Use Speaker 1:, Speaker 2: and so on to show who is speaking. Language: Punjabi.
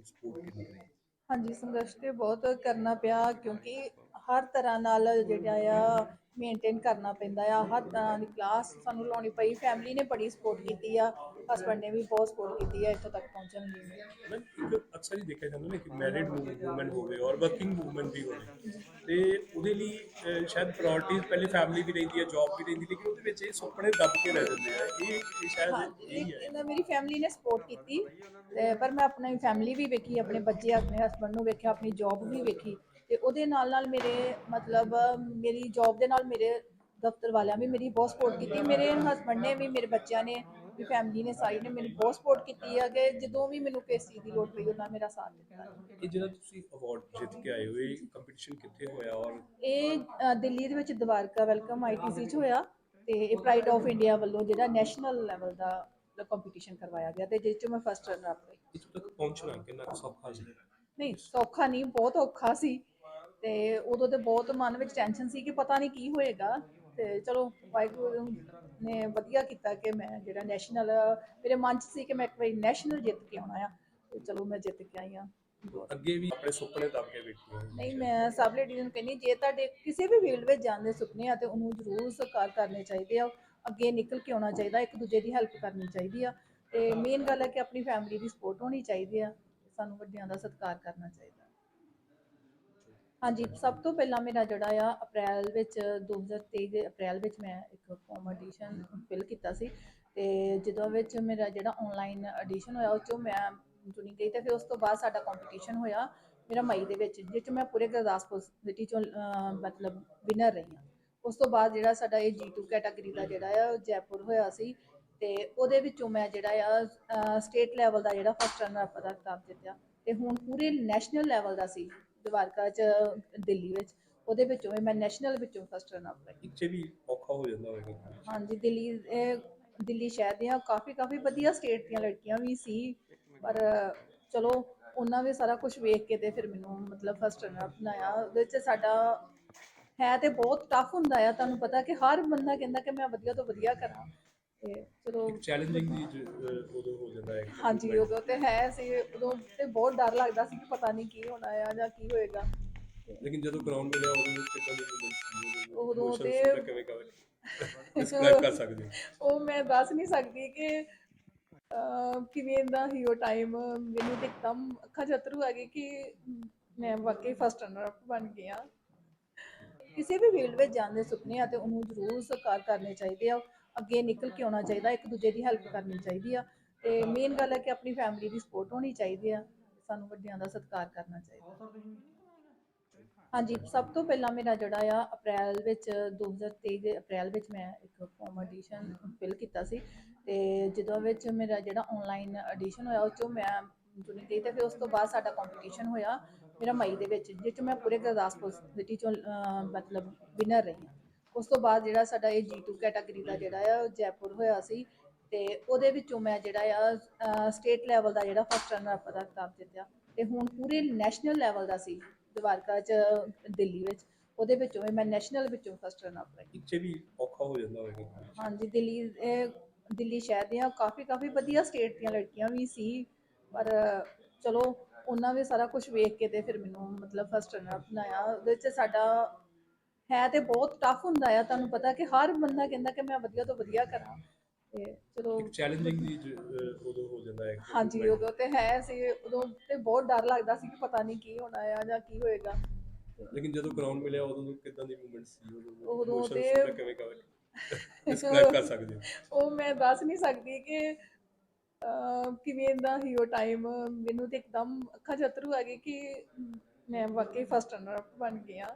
Speaker 1: ਸਪੋਰਟ ਕੀਤੀ ਗਈ
Speaker 2: ਹਾਂਜੀ, ਸੰਘਰਸ਼ ਤੇ ਬਹੁਤ ਕਰਨਾ ਪਿਆ ਕਿਉਂਕਿ ਹਰ ਤਰ੍ਹਾਂ ਨਾਲ ਜਿਹੜਾ ਆ ਮੇਨਟੇਨ ਕਰਨਾ ਪੈਂਦਾ ਆ। ਹਰ ਤਰ੍ਹਾਂ ਦੀ ਕਲਾਸ ਸਾਨੂੰ ਲਾਉਣੀ ਪਈ। ਫੈਮਿਲੀ ਨੇ ਬੜੀ ਸਪੋਰਟ ਕੀਤੀ ਆ। ਹਸਬੰਡ ਨੇ ਵੀ ਬਹੁਤ ਸਪੋਰਟ ਕੀਤੀ ਆ ਇੱਥੋਂ ਤੱਕ ਪਹੁੰਚਣ ਲਈ
Speaker 1: ਮੈਂ ਇੱਕ ਅਕਸਰ ਹੀ ਦੇਖਿਆ ਜਾਂਦਾ ਨਾ ਕਿ ਮੈਰਿਡ ਵੂਮਨ ਹੋਵੇ ਔਰ ਵਰਕਿੰਗ ਵੂਮਨ ਵੀ ਹੋਵੇ। ਤੇ ਉਹਦੇ ਲਈ ਸ਼ਾਇਦ ਪ੍ਰਾਇੋਰਟੀਜ਼ ਪਹਿਲੇ ਫੈਮਿਲੀ ਵੀ ਰਹਿੰਦੀ ਹੈ ਜੌਬ ਵੀ ਰਹਿੰਦੀ ਲੇਕਿਨ ਉਹਦੇ ਵਿੱਚ ਇਹ ਸੁਪਨੇ ਦੱਬ ਕੇ ਰਹਿ ਜਾਂਦੇ ਆ। ਇਹ ਸ਼ਾਇਦ ਇਹੀ ਹੈ।
Speaker 2: ਇਹਨਾਂ ਮੇਰੀ ਫੈਮਿਲੀ ਨੇ ਸਪੋਰਟ ਕੀਤੀ। ਪਰ ਮੈਂ ਆਪਣੀ ਫੈਮਿਲੀ ਵੀ ਵੇਖੀ ਆਪਣੇ ਬੱਚੇ ਆਪਣੇ ਹਸਬੰਡ ਨੂੰ ਵੇਖਿਆ ਆਪਣੀ ਜੌਬ ਵੀ ਵੇਖੀ। ਤੇ ਉਹਦੇ ਨਾਲ ਨਾਲ ਮੇਰੇ ਮਤਲਬ ਮੇਰੀ ਜੌਬ ਦੇ ਨਾਲ ਮੇਰੇ ਦਫ਼ਤਰ ਵਾਲਿਆਂ ਵੀ ਮੇਰੀ ਬਹੁਤ ਸਪੋਰਟ ਕੀਤੀ ਮੇਰੇ ਹਸਬੰਡ ਨੇ ਵੀ ਮੇਰੇ ਬੱਚਿਆਂ ਨੇ ਵੀ ਫੈਮਿਲੀ ਨੇ ਸਾਰੀ ਨੇ ਮੇਰੀ ਬਹੁਤ ਸਪੋਰਟ ਕੀਤੀ ਹੈ ਕਿ ਜਦੋਂ ਵੀ ਮੈਨੂੰ ਕਿਸੇ ਚੀਜ਼ ਦੀ ਲੋੜ ਪਈ ਉਹਨਾਂ ਮੇਰਾ ਸਾਥ ਦਿੱਤਾ।
Speaker 1: ਇਹ ਜਿਹੜਾ ਤੁਸੀਂ ਅਵਾਰਡ ਜਿੱਤ ਕੇ ਆਏ ਹੋ ਇਹ ਕੰਪੀਟੀਸ਼ਨ ਕਿੱਥੇ ਹੋਇਆ ਔਰ
Speaker 2: ਇਹ ਅ, ਦਿੱਲੀ ਦੇ ਵਿੱਚ ਦਵਾਰਕਾ ਵੈਲਕਮ ਆਈਟੀਸੀ ਚ ਹੋਇਆ ਤੇ ਇਹ ਪ੍ਰਾਈਡ ਆਫ ਇੰਡੀਆ ਵੱਲੋਂ ਜਿਹੜਾ ਨੈਸ਼ਨਲ ਲੈਵਲ ਦਾ ਕੰਪੀਟੀਸ਼ਨ ਕਰਵਾਇਆ ਗਿਆ ਤੇ ਜਿਸ ਚ ਮੈਂ ਫਸਟ ਰਨਰ ਅਪ ਹੋਈ।
Speaker 1: ਇੱਥੋਂ ਤੱਕ ਪਹੁੰਚਣਾ ਕਿੰਨਾ ਕੁ ਸੌਖਾ ਸੀ?
Speaker 2: ਨਹੀਂ ਸੌਖਾ ਨਹੀਂ ਬਹੁਤ ਔਖਾ ਸੀ। ਤੇ ਉਦੋਂ ਤੇ ਬਹੁਤ ਮਨ ਵਿੱਚ ਟੈਨਸ਼ਨ ਸੀ ਕਿ ਪਤਾ ਨਹੀਂ ਕੀ ਹੋਏਗਾ। ਤੇ ਚਲੋ ਵਾਹਿਗੁਰੂ ਨੇ ਵਧੀਆ ਕੀਤਾ ਕਿ ਮੈਂ ਜਿਹੜਾ ਨੈਸ਼ਨਲ ਮੇਰੇ ਮਨ 'ਚ ਸੀ ਕਿ ਮੈਂ ਇੱਕ ਵਾਰੀ ਨੈਸ਼ਨਲ ਜਿੱਤ ਕੇ ਆਉਣਾ ਆ। ਤੇ ਚਲੋ ਮੈਂ ਜਿੱਤ ਕੇ ਆਈ ਆ
Speaker 1: ਅੱਗੇ ਵੀ ਆਪਣੇ ਸੁਪਨੇ ਦੱਬ ਕੇ ਵੇਖੇ
Speaker 2: ਨਹੀਂ ਮੈਂ ਸਭ ਲੇਡੀਜ਼ ਨੂੰ ਕਹਿੰਦੀ ਜੇ ਤੁਹਾਡੇ ਕਿਸੇ ਵੀ ਫੀਲਡ ਵਿੱਚ ਜਾਣ ਦੇ ਸੁਪਨੇ ਆ ਤੇ ਉਹਨੂੰ ਜ਼ਰੂਰ ਸਾਕਾਰ ਕਰਨੇ ਚਾਹੀਦੇ ਆ। ਅੱਗੇ ਨਿਕਲ ਕੇ ਆਉਣਾ ਚਾਹੀਦਾ ਇੱਕ ਦੂਜੇ ਦੀ ਹੈਲਪ ਕਰਨੀ ਚਾਹੀਦੀ ਆ। ਤੇ ਮੇਨ ਗੱਲ ਹੈ ਕਿ ਆਪਣੀ ਫੈਮਿਲੀ ਦੀ ਸਪੋਰਟ ਹੋਣੀ ਚਾਹੀਦੀ ਆ। ਸਾਨੂੰ ਵੱਡਿਆਂ ਦਾ ਸਤਿਕਾਰ ਕਰਨਾ ਚਾਹੀਦਾ। ਹਾਂਜੀ, ਸਭ ਤੋਂ ਪਹਿਲਾਂ ਮੇਰਾ ਜਿਹੜਾ ਆ, ਅਪ੍ਰੈਲ ਵਿੱਚ 2023 ਦੇ ਅਪ੍ਰੈਲ ਵਿੱਚ ਮੈਂ ਇੱਕ ਕੰਪੀਟੀਸ਼ਨ ਫਿਲ ਕੀਤਾ ਸੀ ਤੇ ਜਦੋਂ ਵਿੱਚ ਮੇਰਾ ਜਿਹੜਾ ਆਨਲਾਈਨ ਐਡੀਸ਼ਨ ਹੋਇਆ, ਉਹ ਚੋਂ ਮੈਂ ਚੁਣੀ ਗਈ ਤੇ ਫਿਰ ਉਸ ਤੋਂ ਬਾਅਦ ਸਾਡਾ ਕੰਪੀਟੀਸ਼ਨ ਹੋਇਆ ਮੇਰਾ ਮਈ ਦੇ ਵਿੱਚ ਜਿਸ 'ਚ ਮੈਂ ਪੂਰੇ ਗੁਰਦਾਸਪੁਰ ਸਿਟੀ ਚੋਂ ਮਤਲਬ ਵਿਨਰ ਰਹੀ ਹਾਂ। ਉਸ ਤੋਂ ਬਾਅਦ ਜਿਹੜਾ ਸਾਡਾ ਇਹ G2 ਕੈਟਾਗਰੀ ਦਾ ਜਿਹੜਾ ਆ, ਉਹ ਜੈਪੁਰ ਹੋਇਆ ਸੀ ਤੇ ਉਹਦੇ ਵਿੱਚੋਂ ਮੈਂ ਜਿਹੜਾ ਆ ਸਟੇਟ ਲੈਵਲ ਦਾ ਜਿਹੜਾ ਫਸਟ ਰਨਰ ਅਪ ਦਾ ਖਿਤਾਬ ਜਿੱਤਿਆ ਤੇ ਹੁਣ ਪੂਰੇ ਨੈਸ਼ਨਲ ਲੈਵਲ ਦਾ ਸੀ। ਦਵਾਰਕਾ ਚ ਦਿੱਲੀ ਵਿੱਚ ਉਹਦੇ ਵਿੱਚੋਂ ਵੀ ਮੈਂ ਨੈਸ਼ਨਲ ਵਿੱਚੋਂ ਫਸਟ ਰਨਰ ਅਪ ਰਹੀ
Speaker 1: ਇੱਥੇ ਵੀ ਔਖਾ ਹੋ ਜਾਂਦਾ ਹੋਵੇਗਾ।
Speaker 2: ਹਾਂਜੀ ਦਿੱਲੀ ਇਹ ਦਿੱਲੀ ਸ਼ਹਿਰ ਦੀਆਂ ਕਾਫੀ ਕਾਫੀ ਵਧੀਆ ਸਟੇਟ ਦੀਆਂ ਲੜਕੀਆਂ ਵੀ ਸੀ ਪਰ ਚਲੋ ਉਹਨਾਂ ਵੀ ਸਾਰਾ ਕੁਝ ਵੇਖ ਕੇ ਤੇ ਫਿਰ ਮੈਨੂੰ ਮਤਲਬ ਫਸਟ ਰਨਰ ਅਪ ਬਣਾਇਆ। ਉਹਦੇ ਚ ਸਾਡਾ ਹੈ ਤੇ ਬਹੁਤ ਟਫ ਹੁੰਦਾ ਆ ਤੁਹਾਨੂੰ ਪਤਾ ਕਿ ਹਰ ਬੰਦਾ ਕਹਿੰਦਾ ਕਿ ਮੈਂ ਵਧੀਆ ਤੋਂ ਵਧੀਆ ਕਰਾਂ। ਤੇ ਚਲੋ
Speaker 1: ਇੱਕ ਚੈਲੰਜਿੰਗ ਵੀ ਜ- ਅਹ, ਉਦੋਂ ਹੋ ਜਾਂਦਾ ਹੈ
Speaker 2: ਹਾਂਜੀ ਉਦੋਂ ਤੇ ਹੈ ਸੀ ਉਦੋਂ ਤੇ ਬਹੁਤ ਡਰ ਲੱਗਦਾ ਸੀ ਕਿ ਪਤਾ ਨਹੀਂ ਕੀ ਹੋਣਾ ਆ ਜਾਂ ਕੀ ਹੋਏਗਾ।
Speaker 1: ਲੇਕਿਨ ਜਦੋਂ ਗਰਾਊਂਡ ਮਿਲਿਆ ਉਦੋਂ ਕਿੱਦਾਂ ਦੀ ਫੀਲਿੰਗ ਸੀ?
Speaker 2: ਉਦੋਂ
Speaker 1: emotions
Speaker 2: ਤੇ-
Speaker 1: ਕਿਵੇਂ ਕਿਵੇਂ ਡਿਸਕ੍ਰਾਈਬ ਕਰ ਸਕਦੇ ਹੋ?
Speaker 2: ਉਹ ਮੈਂ ਦੱਸ ਨਹੀਂ ਸਕਦੀ ਕਿ ਅਹ, ਕਿਵੇਂ ਦਾ ਹੀ ਉਹ ਟਾਈਮ ਮੈਨੂੰ ਤੇ ਇੱਕਦਮ ਅੱਖਾਂ 'ਚ ਅਥਰੂ ਆ ਗਏ ਕਿ ਮੈਂ ਵਾਕਈ ਫਸਟ ਰਨਰ ਅਪ ਬਣ ਗਿਆ। ਕਿਸੇ ਵੀ ਫੀਲਡ ਵਿੱਚ ਜਾਣ ਦੇ ਸੁਪਨੇ ਆ ਤੇ ਉਹਨੂੰ ਜ਼ਰੂਰ ਸਾਕਾਰ ਕਰਨੇ ਚਾਹੀਦੇ ਆ। ਅੱਗੇ ਨਿਕਲ ਕੇ ਆਉਣਾ ਚਾਹੀਦਾ, ਇੱਕ ਦੂਜੇ ਦੀ ਹੈਲਪ ਕਰਨੀ ਚਾਹੀਦੀ ਆ। ਤੇ ਮੇਨ ਗੱਲ ਹੈ ਕਿ ਆਪਣੀ ਫੈਮਿਲੀ ਦੀ ਸਪੋਰਟ ਹੋਣੀ ਚਾਹੀਦੀ ਆ, ਸਾਨੂੰ ਵੱਡਿਆਂ ਦਾ ਸਤਿਕਾਰ ਕਰਨਾ ਚਾਹੀਦਾ। ਹਾਂਜੀ, ਸਭ ਤੋਂ ਪਹਿਲਾਂ ਮੇਰਾ ਜਿਹੜਾ ਆ, ਅਪ੍ਰੈਲ ਵਿੱਚ 2023 ਦੇ ਅਪ੍ਰੈਲ ਵਿੱਚ ਮੈਂ ਇੱਕ ਕੰਪੀਟੀਸ਼ਨ ਫਿਲ ਕੀਤਾ ਸੀ। ਤੇ ਜਦੋਂ ਵਿੱਚ ਮੇਰਾ ਜਿਹੜਾ ਆਨਲਾਈਨ ਐਡੀਸ਼ਨ ਹੋਇਆ, ਉਹ ਚੋਂ ਮੈਂ ਚੁਣੀ ਗਈ ਤੇ ਫਿਰ ਉਸ ਤੋਂ ਬਾਅਦ ਸਾਡਾ ਕੰਪੀਟੀਸ਼ਨ ਹੋਇਆ ਮੇਰਾ ਮਈ ਦੇ ਵਿੱਚ ਜਿਸ 'ਚ ਮੈਂ ਪੂਰੇ ਗੁਰਦਾਸਪੁਰ ਸਿਟੀ ਚੋਂ ਮਤਲਬ ਵਿਨਰ ਰਹੀ ਹਾਂ। ਉਸ ਤੋਂ ਬਾਅਦ ਜਿਹੜਾ ਸਾਡਾ ਇਹ G2 ਕੈਟਾਗਰੀ ਦਾ ਜਿਹੜਾ ਆ ਉਹ ਜੈਪੁਰ ਹੋਇਆ ਸੀ ਤੇ ਉਹਦੇ ਵਿੱਚੋਂ ਮੈਂ ਜਿਹੜਾ ਆ ਸਟੇਟ ਲੈਵਲ ਦਾ ਜਿਹੜਾ ਫਸਟ ਰਨਰ ਅਪ ਦਾ ਖਿਤਾਬ ਜਿੱਤਿਆ। ਤੇ ਹੁਣ ਪੂਰੇ ਨੈਸ਼ਨਲ ਲੈਵਲ ਦਾ ਸੀ ਦਵਾਰਕਾ ਚ ਦਿੱਲੀ ਵਿੱਚ। ਉਹਦੇ ਵਿੱਚੋਂ ਵੀ ਮੈਂ ਨੈਸ਼ਨਲ ਵਿੱਚੋਂ ਫਸਟ ਰਨ ਅਪ ਰਹੀ।
Speaker 1: ਇੱਥੇ ਵੀ ਔਖਾ ਹੋ ਜਾਂਦਾ ਹੋਵੇਗਾ।
Speaker 2: ਹਾਂਜੀ ਦਿੱਲੀ ਦਿੱਲੀ ਸ਼ਹਿਰ ਦੀਆਂ ਕਾਫੀ ਕਾਫੀ ਵਧੀਆ ਸਟੇਟ ਦੀਆਂ ਲੜਕੀਆਂ ਵੀ ਸੀ। ਪਰ ਚਲੋ ਉਹਨਾਂ ਵੀ ਸਾਰਾ ਕੁਝ ਵੇਖ ਕੇ ਤੇ ਫਿਰ ਮੈਨੂੰ ਮਤਲਬ ਫਸਟ ਰਨ ਅਪ ਬਣਾਇਆ। ਉਹਦੇ ਚ ਸਾਡਾ ਹੈ ਤੇ ਬਹੁਤ ਟਫ ਹੁੰਦਾ ਆ ਤੁਹਾਨੂੰ ਪਤਾ ਕਿ ਹਰ ਬੰਦਾ ਕਹਿੰਦਾ ਕਿ ਮੈਂ ਵਧੀਆ ਤੋਂ ਵਧੀਆ ਕਰਾਂ। ਤੇ ਚਲੋ
Speaker 1: ਚੈਲੰਜਿੰਗ ਜ- ਉਦੋਂ ਹੋ ਜਾਂਦਾ ਹੈ।
Speaker 2: ਹਾਂਜੀ ਉਦੋਂ ਤੇ ਹੈ ਸੀ ਉਦੋਂ ਤੇ ਬਹੁਤ ਡਰ ਲੱਗਦਾ ਸੀ ਕਿ ਪਤਾ ਨਹੀਂ ਕੀ ਹੋਣਾ ਆ ਜਾਂ ਕੀ ਹੋਏਗਾ।
Speaker 1: ਲੇਕਿਨ ਜਦੋਂ ਗਰਾਊਂਡ ਮਿਲਿਆ ਉਦੋਂ ਕਿੱਦਾਂ ਦੀ ਮੂਵਮੈਂਟ ਸੀ?
Speaker 2: ਉਦੋਂ ਤੇ-
Speaker 1: ਕਿਵੇਂ ਕਿਵੇਂ ਡਿਸਕ੍ਰਾਈਬ ਕਰ ਸਕਦੇ ਹੋ?
Speaker 2: ਉਹ ਮੈਂ ਦੱਸ ਨਹੀਂ ਸਕਦੀ ਕਿ ਕਿਵੇਂ ਦਾ ਹੀ ਉਹ ਟਾਈਮ ਮੈਨੂੰ ਤੇ ਇੱਕਦਮ ਅੱਖਾਂ 'ਚ ਅਥਰੂ ਆ ਗਏ ਕਿ ਮੈਂ ਵਾਕਈ ਫਸਟ ਰਨਰ ਅਪ ਬਣ ਗਿਆ।